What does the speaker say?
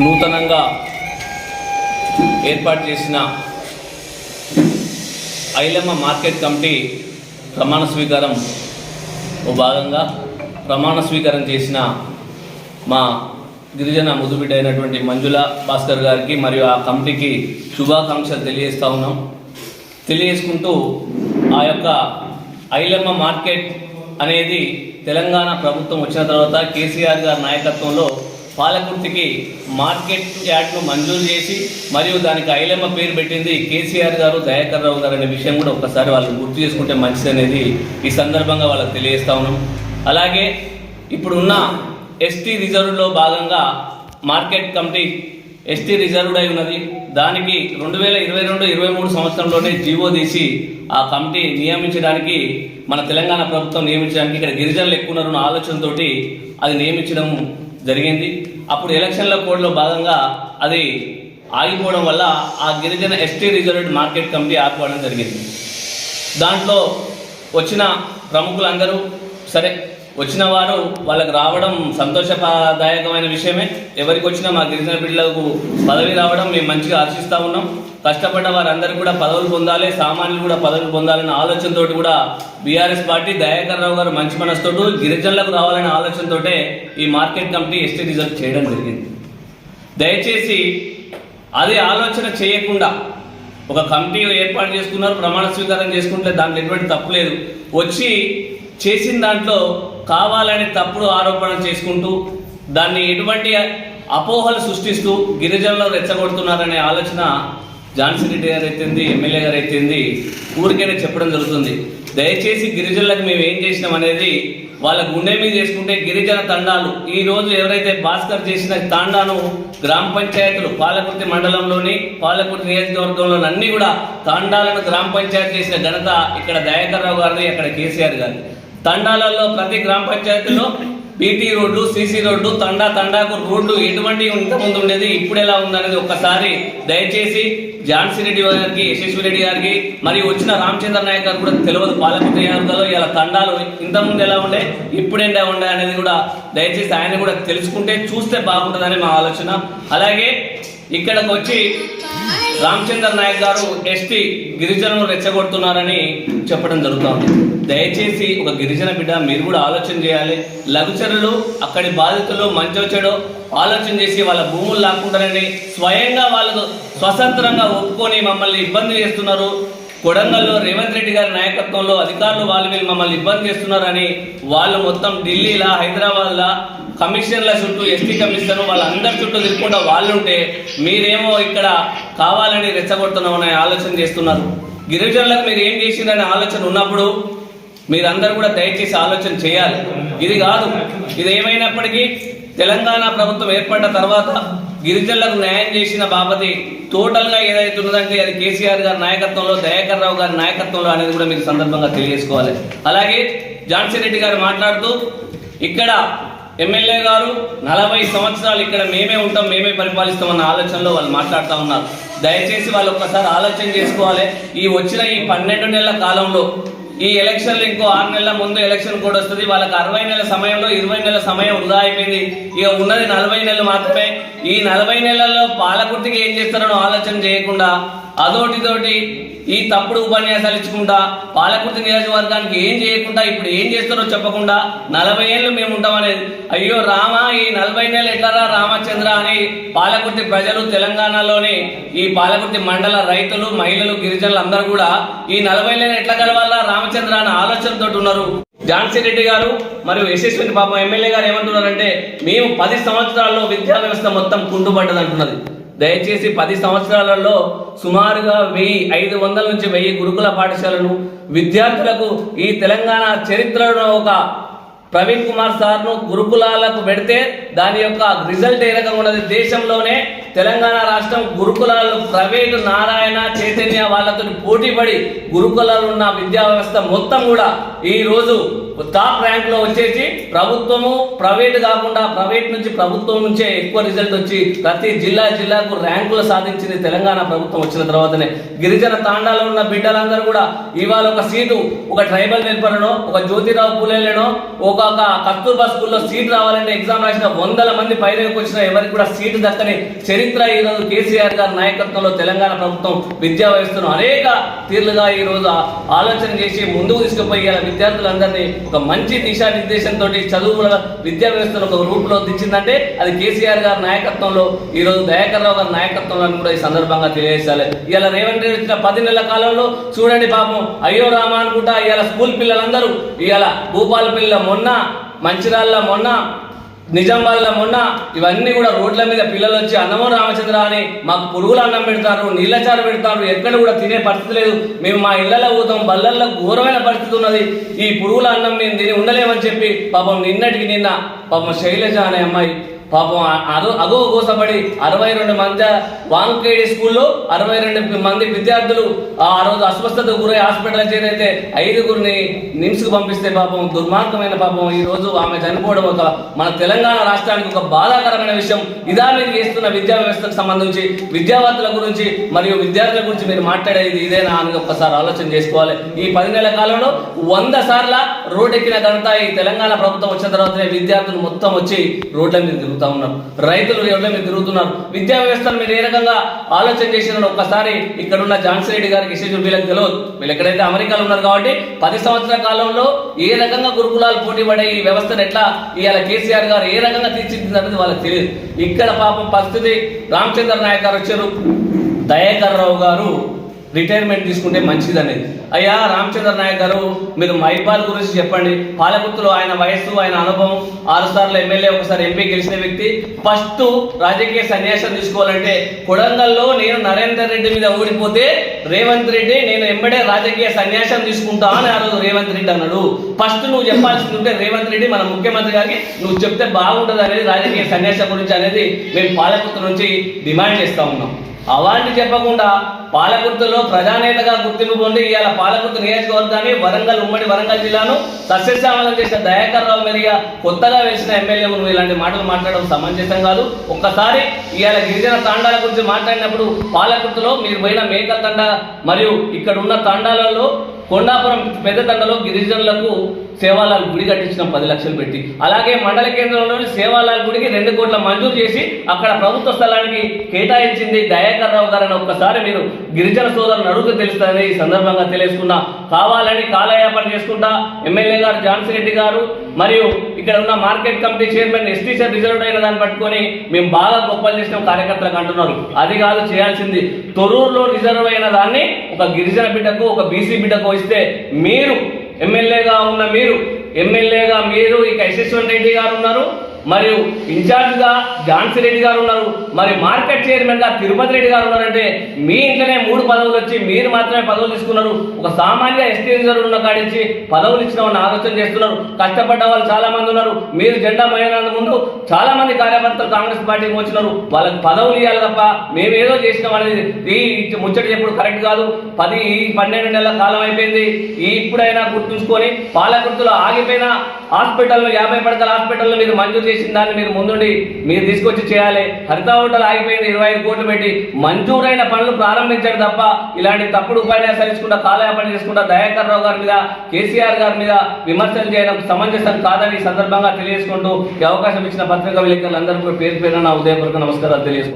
నూతనంగా ఏర్పాటు చేసిన ఐలమ్మ మార్కెట్ కమిటీ ప్రమాణ స్వీకారం ఓ భాగంగా ప్రమాణ స్వీకారం చేసిన మా గిరిజన ముదుబిడ్డ అయినటువంటి మంజుల భాస్కర్ గారికి మరియు ఆ కమిటీకి శుభాకాంక్షలు తెలియజేస్తా ఉన్నాం. తెలియజేసుకుంటూ ఆ యొక్క ఐలమ్మ మార్కెట్ అనేది తెలంగాణ ప్రభుత్వం వచ్చిన తర్వాత కేసీఆర్ గారి నాయకత్వంలో పాలకుర్తికి మార్కెట్ యార్డ్ను మంజూరు చేసి మరియు దానికి ఐలమ్మ పేరు పెట్టింది కేసీఆర్ గారు దయాకర్ రావు గారు అనే విషయం కూడా ఒకసారి వాళ్ళు గుర్తు చేసుకుంటే మంచిది అనేది ఈ సందర్భంగా వాళ్ళకి తెలియజేస్తా ఉన్నాం. అలాగే ఇప్పుడున్న ఎస్టీ రిజర్వ్లో భాగంగా మార్కెట్ కమిటీ ఎస్టీ రిజర్వ్డ్ అయి ఉన్నది. దానికి రెండు వేల ఇరవై రెండు ఇరవై మూడు సంవత్సరంలోనే జీవో తీసి ఆ కమిటీ నియమించడానికి మన తెలంగాణ ప్రభుత్వం నియమించడానికి ఇక్కడ గిరిజనులు ఎక్కువ ఉన్నారన్న ఆలోచనతోటి అది నియమించడం జరిగింది. అప్పుడు ఎలక్షన్ల కోడ్లో భాగంగా అది ఆగిపోవడం వల్ల ఆ గిరిజన ఎస్టీ రిజర్వ్డ్ మార్కెట్ కమిటీ ఆగిపోవడం జరిగింది. దాంట్లో వచ్చిన ప్రముఖులందరూ సరే వచ్చిన వారు వాళ్ళకి రావడం సంతోషదాయకమైన విషయమే. ఎవరికి వచ్చినా మా గిరిజన బిడ్డలకు పదవి రావడం మేము మంచిగా ఆశిస్తూ ఉన్నాం. కష్టపడ్డ వారందరూ కూడా పదవులు పొందాలి సామాన్యులు కూడా పదవులు పొందాలనే ఆలోచనతోటి కూడా బీఆర్ఎస్ పార్టీ దయాకర్ రావు గారు మంచి మనసుతో గిరిజనులకు రావాలనే ఆలోచనతోటే ఈ మార్కెట్ కమిటీ ఎస్టీ రిజర్వ్ చేయడం జరిగింది. దయచేసి అది ఆలోచన చేయకుండా ఒక కమిటీ ఏర్పాటు చేసుకున్నారు ప్రమాణ స్వీకారం చేసుకుంటే దాంట్లో ఎటువంటి తప్పు లేదు. వచ్చి చేసిన దాంట్లో కావాలని తప్పుడు ఆరోపణ చేసుకుంటూ దాన్ని ఎటువంటి అపోహలు సృష్టిస్తూ గిరిజనులు రెచ్చగొడుతున్నారనే ఆలోచన ఝాన్సీ రెడ్డి గారు అయితేంది ఎమ్మెల్యే గారు అయితేంది ఊరికైనా చెప్పడం జరుగుతుంది. దయచేసి గిరిజనులకు మేము ఏం చేసినాం అనేది వాళ్ళ గుండె మీద చేసుకుంటే గిరిజన తండాలు. ఈ రోజు ఎవరైతే భాస్కర్ చేసిన తాండాను గ్రామ పంచాయతీలు పాలకుర్తి మండలంలోని పాలకుర్తి నియోజకవర్గంలోని అన్ని కూడా తాండాలను గ్రామ పంచాయతీ చేసిన ఘనత ఇక్కడ దయాకర్ రావు అక్కడ కేసీఆర్ గారిని తండాలలో ప్రతి గ్రామ పంచాయతీలో బీటీ రోడ్డు సీసీ రోడ్డు తండా తండాకు రోడ్డు ఎటువంటి ఇంతకుముందు ఉండేది ఇప్పుడు ఎలా ఉందనేది ఒక్కసారి దయచేసి ఝాన్సీ రెడ్డి గారికి యశస్వి రెడ్డి గారికి మరియు వచ్చిన రామచంద్ర నాయక్ గారు కూడా తెలియదు పాలకుర్తి నియోజకవర్గంలో ఇలా తండాలు ఇంతకుముందు ఎలా ఉండే ఇప్పుడు ఎలా ఉండే అనేది కూడా దయచేసి ఆయన కూడా తెలుసుకుంటే చూస్తే బాగుంటుందని మా ఆలోచన. అలాగే ఇక్కడికి వచ్చి రామచంద్ర నాయక్ గారు ఎస్టీ గిరిజనులు రెచ్చగొడుతున్నారని చెప్పడం జరుగుతుంది. దయచేసి ఒక గిరిజన బిడ్డ మీరు కూడా ఆలోచన చేయాలి. లఘుచరులు అక్కడి బాధితులు మంచో చెడో ఆలోచన చేసి వాళ్ళ భూములు లాక్కుంటారని స్వయంగా వాళ్ళు స్వతంత్రంగా ఒప్పుకొని మమ్మల్ని ఇబ్బంది చేస్తున్నారు. కొడంగల్లో రేవంత్ రెడ్డి గారి నాయకత్వంలో అధికారులు వాళ్ళు వీళ్ళు మమ్మల్ని ఇబ్బంది చేస్తున్నారని వాళ్ళు మొత్తం ఢిల్లీలా హైదరాబాద్లా కమిషన్ల చుట్టూ ఎస్టీ కమిషన్ వాళ్ళందరి చుట్టూ తిరుగుకుంటా వాళ్ళు ఉంటే మీరేమో ఇక్కడ కావాలని రెచ్చగొడుతున్నామని ఆలోచన చేస్తున్నారు. గిరిజనులకు మీరు ఏం చేసిందనే ఆలోచన ఉన్నప్పుడు మీరందరూ కూడా దయచేసి ఆలోచన చేయాలి. ఇది కాదు. ఇది ఏమైనప్పటికీ తెలంగాణ ప్రభుత్వం ఏర్పడ్డ తర్వాత గిరిజనులకు న్యాయం చేసిన బాపతి టోటల్గా ఏదైతే ఉన్నదంటే అది కేసీఆర్ గారి నాయకత్వంలో దయాకర్ రావు గారి నాయకత్వంలో అనేది కూడా మీరు సందర్భంగా తెలియజేసుకోవాలి. అలాగే జాన్సీ రెడ్డి గారు మాట్లాడుతూ ఇక్కడ ఎమ్మెల్యే గారు నలభై సంవత్సరాలు ఇక్కడ మేమే ఉంటాం మేమే పరిపాలిస్తామన్న ఆలోచనలో వాళ్ళు మాట్లాడుతూ ఉన్నారు. దయచేసి వాళ్ళు ఒక్కసారి ఆలోచన చేసుకోవాలి. ఈ వచ్చిన ఈ పన్నెండు నెలల కాలంలో ఈ ఎలక్షన్లు ఇంకో ఆరు నెలల ముందు ఎలక్షన్ కూడా వస్తుంది. వాళ్ళకి అరవై నెలల సమయంలో ఇరవై నెలల సమయం వృధా అయిపోయింది. ఇక ఉన్నది నలభై నెలలు మాత్రమే. ఈ నలభై నెలల్లో పాలకుర్తికి ఏం చేస్తారో ఆలోచన చేయకుండా అదోటితోటి ఈ తప్పుడు ఉపన్యాసాలు ఇచ్చుకుంటా పాలకుర్తి నియోజకవర్గానికి ఏం చేయకుండా ఇప్పుడు ఏం చేస్తారో చెప్పకుండా నలభై ఏళ్ళు మేము ఉంటామనేది. అయ్యో రామ ఈ నలభై నెలలు ఎట్లరా రామచంద్ర అని పాలకుర్తి ప్రజలు తెలంగాణలోని ఈ పాలకుర్తి మండల రైతులు మహిళలు గిరిజనులు అందరూ కూడా ఈ నలభై నెలలు ఎట్లా కలవాలా రామచంద్ర అనే ఆలోచనతో ఉన్నారు. ఝాన్సీ రెడ్డి గారు మరియు యశస్విని పాపం ఎమ్మెల్యే గారు ఏమంటున్నారంటే మేము పది సంవత్సరాల్లో విద్యా వ్యవస్థ మొత్తం కుంటుపడ్డది అంటున్నది దయచేసి పది సంవత్సరాలలో సుమారుగా వెయ్యి ఐదు వందల నుంచి వెయ్యి గురుకుల పాఠశాలను విద్యార్థులకు ఈ తెలంగాణ చరిత్రలో ఒక ప్రవీణ్ కుమార్ సార్ను గురుకులాలకు పెడితే దాని యొక్క రిజల్ట్ ఏ రకంగా ఉన్నది? దేశంలోనే తెలంగాణ రాష్ట్రం గురుకులాలు ప్రైవేటు నారాయణ చైతన్య వాళ్ళతో పోటీపడి గురుకులాలు ఉన్న విద్యా వ్యవస్థ మొత్తం కూడా ఈ రోజు టాప్ ర్యాంక్లో వచ్చేసి ప్రభుత్వము ప్రైవేట్ కాకుండా ప్రైవేట్ నుంచి ప్రభుత్వం నుంచే ఎక్కువ రిజల్ట్ వచ్చి ప్రతి జిల్లా జిల్లాకు ర్యాంకులు సాధించింది తెలంగాణ ప్రభుత్వం వచ్చిన తర్వాతనే. గిరిజన తాండాలో ఉన్న బిడ్డలందరూ కూడా ఇవాళ ఒక సీటు ఒక ట్రైబల్ వెల్పరనో ఒక జ్యోతిరావు పూలేలేనో ఒక ఒక కస్తూర్బా స్కూల్లో సీట్ రావాలంటే ఎగ్జామ్ రాసిన వందల మంది పైనకి వచ్చిన ఎవరికి కూడా సీటు దక్కని చరిత్ర ఈ రోజు కేసీఆర్ గారి నాయకత్వంలో తెలంగాణ ప్రభుత్వం విద్యా వ్యవస్థను అనేక తీర్లుగా ఈ రోజు ఆలోచన చేసి ముందుకు తీసుకుపోయి విద్యార్థులందరినీ ఒక మంచి దిశానిర్దేశంతో చదువుల విద్యా వ్యవస్థను ఒక రూపులో దించిందంటే అది కేసీఆర్ గారి నాయకత్వంలో ఈరోజు దయాకర్ రావు గారి నాయకత్వంలో కూడా ఈ సందర్భంగా తెలియజేయాలి ఇలా రేవంత్ రెడ్డి వచ్చిన పది నెలల కాలంలో చూడండి పాపం అయ్యో రామా అనుకుంటా ఇవాళ స్కూల్ పిల్లలందరూ ఇవాళ పిల్లల మొన్న మంచిరాళ్ళ మొన్న నిజామాబాద్లో మొన్న ఇవన్నీ కూడా రోడ్ల మీద పిల్లలు వచ్చి అన్నమో రామచంద్ర అని మాకు పురుగుల అన్నం పెడతారు నీళ్ళచారు పెడతారు ఎక్కడ కూడా తినే పరిస్థితి లేదు. మేము మా ఇళ్ళలో పోతాం బల్లల్లో ఘోరమైన పరిస్థితి ఉన్నది. ఈ పురుగుల అన్నం మేము తిని ఉండలేమని చెప్పి పాపం నిన్నటికి నిన్న పాపం శైలజ అనే అమ్మాయి పాపం ఆ- అదో అగో కోసపడి అరవై రెండు మంది వాంకేడి స్కూల్లో అరవై రెండు మంది విద్యార్థులు ఆ రోజు అస్వస్థతకు గురై హాస్పిటల్ చేరైతే ఐదుగురిని నిమ్స్కు పంపిస్తే పాపం దుర్మార్గమైన పాపం. ఈ రోజు ఆమె చనిపోవడం ఒక మన తెలంగాణ రాష్ట్రానికి ఒక బాధాకరమైన విషయం. ఇదా మీరు చేస్తున్న విద్యా వ్యవస్థకు సంబంధించి విద్యావంతుల గురించి మరియు విద్యార్థుల గురించి మీరు మాట్లాడేది ఇదేనా అని ఒక్కసారి ఆలోచన చేసుకోవాలి. ఈ పది నెలల కాలంలో వంద సార్ల రోడ్డెక్కిన ఘనత ఈ తెలంగాణ ప్రభుత్వం వచ్చిన తర్వాతనే విద్యార్థులు మొత్తం వచ్చి రోడ్ల మీద తిరుగుతూ ఉన్నారు రైతులు ఎవరో మీరు తిరుగుతున్నారు? విద్యా వ్యవస్థను మీరు ఏ రకంగా ఆలోచన చేసిన ఒక్కసారి ఇక్కడ ఉన్న రెడ్డి గారికి ఇష్యూ వీళ్ళకి తెలియదు. వీళ్ళు ఎక్కడైతే అమెరికాలో ఉన్నారు కాబట్టి పది సంవత్సరాల కాలంలో ఏ రకంగా గురుకులాలు పోటీ పడే ఈ వ్యవస్థను ఎట్లా ఇవాళ కేసీఆర్ గారు ఏ రకంగా తీర్చిదిద్దనేది వాళ్ళకి తెలియదు. ఇక్కడ పాపం పరిస్థితి రామచంద్ర నాయక్ గారు వచ్చారు. దయాకర్ రావు గారు రిటైర్మెంట్ తీసుకుంటే మంచిది అనేది అయ్యా రామచంద్ర నాయక్ గారు మీరు మైపాల్ గురించి చెప్పండి. పాలకుర్తిలో ఆయన వయస్సు ఆయన అనుభవం ఆరు సార్లు ఎమ్మెల్యే ఒకసారి ఎంపీ గెలిచిన వ్యక్తి. ఫస్ట్ రాజకీయ సన్యాసం తీసుకోవాలంటే కొడంగల్లో నేను నరేందర్ రెడ్డి మీద ఓడిపోతే రేవంత్ రెడ్డి నేను ఎంబడే రాజకీయ సన్యాసం తీసుకుంటా అని ఆ రోజు రేవంత్ రెడ్డి అన్నాడు. ఫస్ట్ నువ్వు చెప్పాల్సింది ఉంటే రేవంత్ రెడ్డి మన ముఖ్యమంత్రి గారికి నువ్వు చెప్తే బాగుంటుంది అనేది రాజకీయ సన్యాసం గురించి అనేది మేము పాలకుర్తి నుంచి డిమాండ్ చేస్తా ఉన్నాం. అలాంటి చెప్పకుండా పాలకుర్తిలో ప్రజానేతగా గుర్తింపు పొంది ఇవాళ పాలకుర్తి నియోజకవర్గాన్ని వరంగల్ ఉమ్మడి వరంగల్ జిల్లాను సస్యశ్యామలం చేసిన దయాకర్ రావు మెరిగా కొత్తగా వేసిన ఎమ్మెల్యే నువ్వు ఇలాంటి మాటలు మాట్లాడడం సమంజసం కాదు. ఒక్కసారి ఇవాళ గిరిజన తాండాల గురించి మాట్లాడినప్పుడు పాలకుర్తిలో మీరు పోయిన మేకల తండ మరియు ఇక్కడ ఉన్న తాండాలలో కొండాపురం పెద్ద తండలో గిరిజనులకు సేవాలాల్ గుడి కట్టించిన పది లక్షలు పెట్టి. అలాగే మండల కేంద్రంలోని సేవాలాల్ గుడికి రెండు కోట్ల మంజూరు చేసి అక్కడ ప్రభుత్వ స్థలానికి కేటాయించింది దయాకర్ రావు గారని ఒక్కసారి మీరు గిరిజన సోదరులను అడుగు తెలుస్తారని ఈ సందర్భంగా తెలియజేసుకున్నా. కావాలని కాలయాపన చేసుకుంటా ఎమ్మెల్యే గారు జాన్సీ రెడ్డి గారు మరియు ఇక్కడ ఉన్న market committee chairman ST sir reserve అయిన దాన్ని పట్టుకొని మేము బాగా గొప్పలు చేసిన కార్యకర్తలకు అంటున్నారు. అది కాదు చేయాల్సింది తొరూరులో రిజర్వ్ అయిన దాన్ని ఒక గిరిజన బిడ్డకు ఒక బీసీ బిడ్డకు ఇస్తే మీరు ఎమ్మెల్యేగా ఉన్న మీరు ఎమ్మెల్యేగా మీరు ఇక యశస్వంత్ రెడ్డి గారు ఉన్నారు. మరియు ఇన్ఛార్జ్గా ఝాన్సీ రెడ్డి గారు ఉన్నారు. మరి మార్కెట్ చైర్మన్గా తిరుపతి రెడ్డి గారు ఉన్నారంటే మీ ఇంట్లోనే మూడు పదవులు వచ్చి మీరు మాత్రమే పదవులు తీసుకున్నారు. ఒక సామాన్య ఎస్టీ రిజర్వ్ ఉన్న కాడించి పదవులు ఇచ్చినామని ఆలోచన చేస్తున్నారు. కష్టపడ్డ వాళ్ళు చాలా మంది ఉన్నారు. మీరు జెండా మోయనంత ముందు చాలా మంది కార్యకర్తలు కాంగ్రెస్ పార్టీకి వచ్చినారు. వాళ్ళకి పదవులు ఇవ్వాలి తప్ప మేము ఏదో చేసినాం అనేది ఈ ముచ్చట చెప్పుడు కరెక్ట్ కాదు. పది ఈ పన్నెండు నెలల కాలం అయిపోయింది. ఈ ఇప్పుడైనా గుర్తుంచుకొని పాలకుర్తిలో ఆగిపోయిన హాస్పిటల్లో యాభై పడకల హాస్పిటల్లో మీరు మంజూరు చేసిన దాన్ని మీరు ముందుండి మీరు తీసుకొచ్చి చేయాలి. హరిత హోటల్ ఆగిపోయింది ఇరవై ఐదు కోట్లు పెట్టి మంజూరైన పనులు ప్రారంభించారు తప్ప ఇలాంటి తప్పుడు ఉపన్యాసాలు ఇచ్చుకుంటా కాలయాపన చేసుకుంటా దయాకర్ రావు గారి మీద కేసీఆర్ గారి మీద విమర్శలు చేయడం సమంజసం కాదని సందర్భంగా తెలియజేసుకుంటూ ఈ అవకాశం ఇచ్చిన పత్రికా విలేకరులందరూ కూడా పేరు పేరున నా ఉదయపూర్వక నమస్కారాలు తెలియజేసుకుంటాను